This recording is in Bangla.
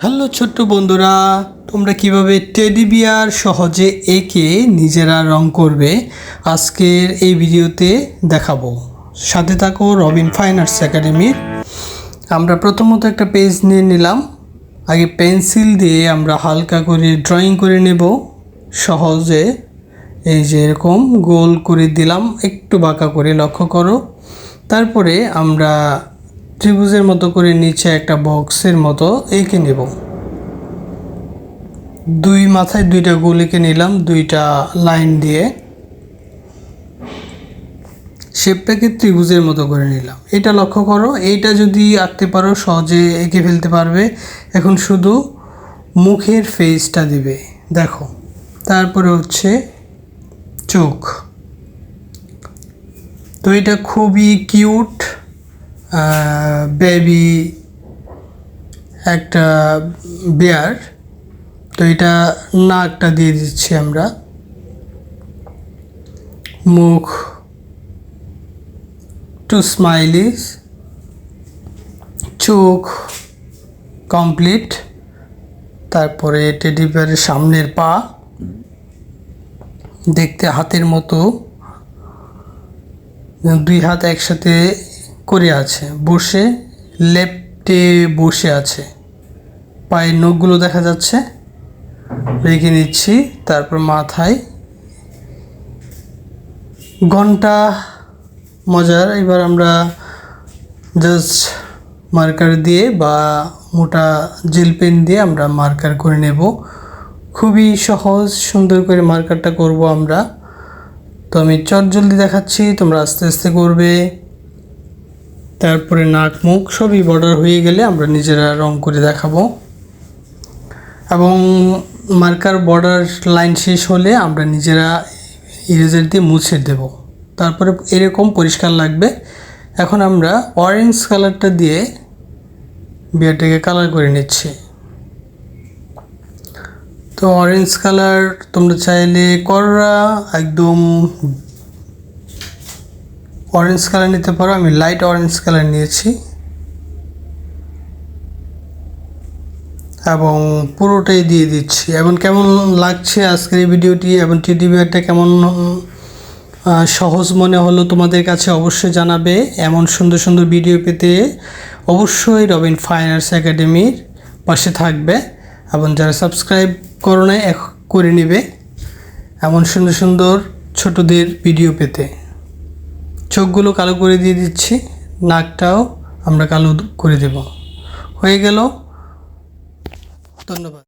হ্যালো ছোট্ট বন্ধুরা, তোমরা কীভাবে টেডি বিয়ার সহজে এঁকে নিজেরা রং করবে আজকের এই ভিডিওতে দেখাবো। সাথে থাকো রবিন ফাইন আর্টস একাডেমির। আমরা প্রথমত একটা পেজ নিয়ে নিলাম। আগে পেন্সিল দিয়ে আমরা হালকা করে ড্রয়িং করে নেব। সহজে এই যে এরকম গোল করে দিলাম, একটু বাঁকা করে লক্ষ্য করো। তারপরে আমরা ত্রিভুজের মতো করে নিচে একটা বক্সের মতো এঁকে নেব। দুই মাথায় দুইটা গোল এঁকে নিলাম, দুইটা লাইন দিয়ে। শেপটাকে ত্রিভুজের মতো করে নিলাম। এটা লক্ষ্য করো, এইটা যদি আঁকতে পারো, সহজে এঁকে ফেলতে পারবে। এখন শুধু মুখের ফেসটা দিবে। দেখো, তারপরে হচ্ছে চোখ। তো এটা খুবই কিউট বেবি একটা বেয়ার তো এটা নাকটা দিয়ে দিচ্ছি আমরা। মুখ টু স্মাইলিস চোখ কমপ্লিট তারপরে টেডি বিয়ারের সামনের পা, দেখতে হাতের মতো। দুই হাত একসাথে করে আছে। বসে লেফটে বসে আছে। পায়ের নখগুলো দেখা যাচ্ছে। রেখে নিচ্ছি তারপর মাথায়। ঘণ্টা মজার। এবার আমরা জাস্ট মার্কার দিয়ে বা মোটা জেল পেন দিয়ে আমরা মার্কার করে নেব। খুবই সহজ, সুন্দর করে মার্কারটা করব আমরা। তো আমি চট জলদি দেখাচ্ছি, তোমরা আস্তে আস্তে করবে। তারপরে নাক মুখ সবই বর্ডার হয়ে গেলে আমরা নিজেরা রং করে দেখাবো। এবং মার্কার বর্ডার লাইন শেষ হলে আমরা নিজেরা ইরেজার দিয়ে মুছে দেব। তারপরে এরকম পরিষ্কার লাগবে। এখন আমরা অরেঞ্জ কালারটা দিয়ে বিয়ারটাকে কালার করে নিচ্ছি। তো অরেঞ্জ কালার তোমরা চাইলে কররা একদম অরেঞ্জ কালার নিতে পারো, আমি লাইট অরেঞ্জ কালার নিয়েছি। এবং পুরোটাই দিয়ে দিচ্ছি। এবং কেমন লাগছে আজকের এই ভিডিওটি? এবং টিডি বিয়ারটা কেমন সহজ মনে হলো তোমাদের কাছে অবশ্যই জানাবে। এমন সুন্দর সুন্দর ভিডিও পেতে অবশ্যই রবিন ফাইন আর্টস একাডেমির পাশে থাকবে। এবং যারা সাবস্ক্রাইব করো না করে নেবে। এমন সুন্দর সুন্দর ছোটদের ভিডিও পেতে। চোখগুলো কালো করে দিয়ে দিচ্ছি নাকটাও আমরা কালো করে দেব। হয়ে গেল। ধন্যবাদ।